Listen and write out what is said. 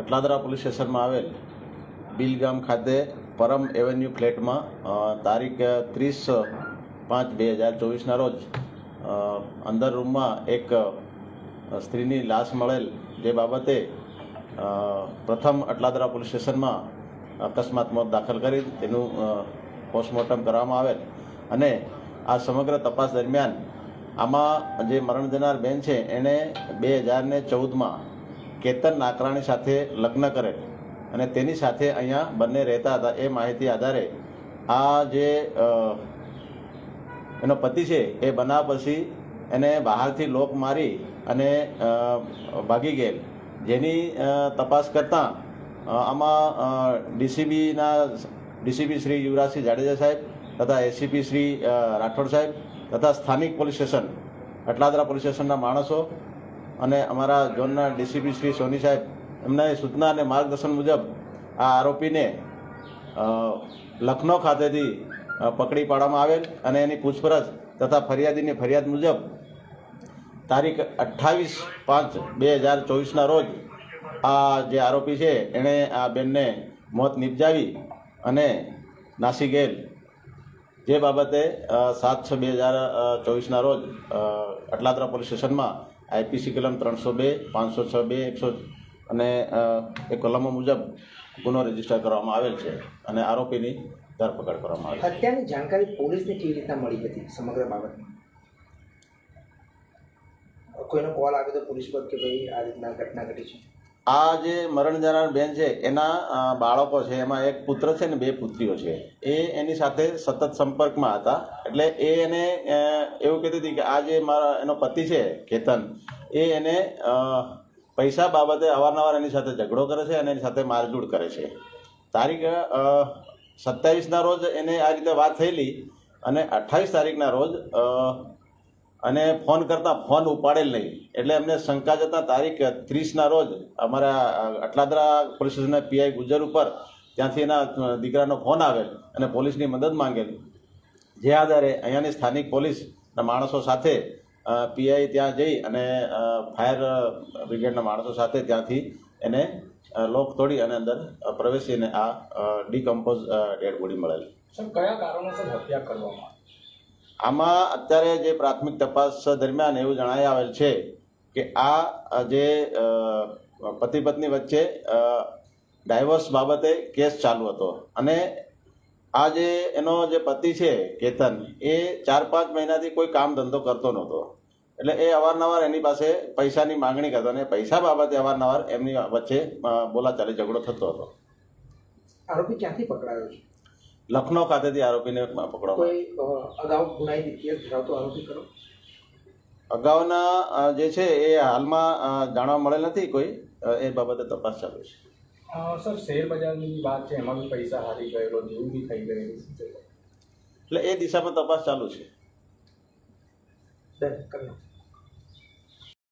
Atladara police સ્ટેશનમાં આવેલ બિલગામ ખાતે પરમ એવન્યુ ફ્લેટમાં તારીખ ત્રીસ પાંચ બે હજાર ચોવીસના રોજ અંદર રૂમમાં એક સ્ત્રીની લાશ મળેલ જે બાબતે પ્રથમ અટલાદરા પોલીસ સ્ટેશનમાં અકસ્માત મોત દાખલ કરી, તેનું પોસ્ટમોર્ટમ કરવામાં આવેલ. અને આ સમગ્ર તપાસ દરમિયાન આમાં જે મરણ જનાર બેન છે એણે બે હજાર ને ચૌદમાં કેતન નાકરાણી સાથે લગ્ન કરેલ. અને તેની સાથે અહીંયા બંને રહેતા હતા. એ માહિતી આધારે આ જે એનો પતિ છે, એ બનાવ પછી એને બહારથી લોક મારી અને ભાગી ગયેલ. જેની તપાસ કરતાં આમાં ડીસીબીના ડીસીપી શ્રી યુવરાજસિંહ જાડેજા સાહેબ તથા એસીપી શ્રી રાઠોડ સાહેબ તથા સ્થાનિક પોલીસ સ્ટેશન, અટલાદરા પોલીસ સ્ટેશનના માણસો અને અમારા ઝોનના ડીસીપી શ્રી સોની સાહેબ, એમના સૂચના અને માર્ગદર્શન મુજબ આ આરોપીને લખનૌ ખાતેથી પકડી પાડવામાં આવેલ અને એની પૂછપરછ તથા ફરિયાદીની ફરિયાદ મુજબ તારીખ અઠ્ઠાવીસ પાંચ બે હજાર ચોવીસના રોજ આ જે આરોપી છે, એણે આ બેનને મોત નિપજાવી અને નાસી ગયેલ. જે બાબતે સાત છ બે હજાર ચોવીસના રોજ અટલાદરા પોલીસ સ્ટેશનમાં આઈપીસી કલમ ત્રણસો બે, પાંચસો છ બે, એકસો અને એ કલમો મુજબ ગુનો રજિસ્ટર કરવામાં આવેલ છે અને આરોપીની ધરપકડ કરવામાં આવી. હત્યાની જાણકારી પોલીસને કેવી રીતના મળી હતી સમગ્ર બાબતમાં કોઈનો કોલ આવ્યો તો પોલીસ પર કે ભાઈ આ રીતના ઘટના ઘટી છે આ જે મરણ જનાર બેન છે, એના બાળકો છે, એમાં એક પુત્ર છે ને બે પુત્રીઓ છે. એ એની સાથે સતત સંપર્કમાં હતા. એટલે એ એને એવું કહેતી હતી કે આ જે મારા, એનો પતિ છે, કેતન, એ એને પૈસા બાબતે અવારનવાર એની સાથે ઝઘડો કરે છે અને એની સાથે મારઝૂડ કરે છે. તારીખ સત્યાવીસના રોજ એને આ રીતે વાત થયેલી અને અઠ્ઠાવીસ તારીખના રોજ અને ફોન કરતા ફોન ઉપાડેલ નહીં. એટલે એમને શંકા જતા તારીખ ત્રીસના રોજ અમારા અટલાદરા પોલીસ સ્ટેશનના પીઆઈ ગુજર ઉપર ત્યાંથી એના દીકરાનો ફોન આવેલ અને પોલીસની મદદ માંગેલી. જે આધારે અહીંયાની સ્થાનિક પોલીસના માણસો સાથે પીઆઈ ત્યાં જઈ અને ફાયર બ્રિગેડના માણસો સાથે ત્યાંથી એને લોક તોડી અને અંદર પ્રવેશીને આ ડીકમ્પોઝ ડેડ બોડી મળેલી. કયા કારણોસર હત્યા કરવામાં? આમાં અત્યારે જે પ્રાથમિક તપાસ દરમિયાન એવું જણાઈ આવેલ છે કે આ જે પતિ પત્ની વચ્ચે ડાયવોર્સ બાબતે કેસ ચાલુ હતો. અને આ જે, એનો જે પતિ છે, કેતન, એ ચાર પાંચ મહિનાથી કોઈ કામ ધંધો કરતો નહોતો. એટલે એ અવારનવાર એની પાસે પૈસાની માંગણી કરતો અને પૈસા બાબતે અવારનવાર એમની વચ્ચે બોલાચાલી ઝઘડો થતો હતો. આરોપી ક્યાંથી પકડાયો છે? લખનૌ ખાતેથી આરોપીને પકડવામાં અગાઉ ગુનાહિત ઇતિહાસ ધરાવતો આરોપી કરો અગાઉના જે છે એ હાલમાં જાણવા મળેલ નથી કોઈ. એ બાબતે તપાસ ચાલુ છે. સર શેર બજારની વાત છે એમાં બી પૈસા હારી ગયેલો જેવું બી થઈ ગયેલું એટલે એ દિશામાં તપાસ ચાલુ છે.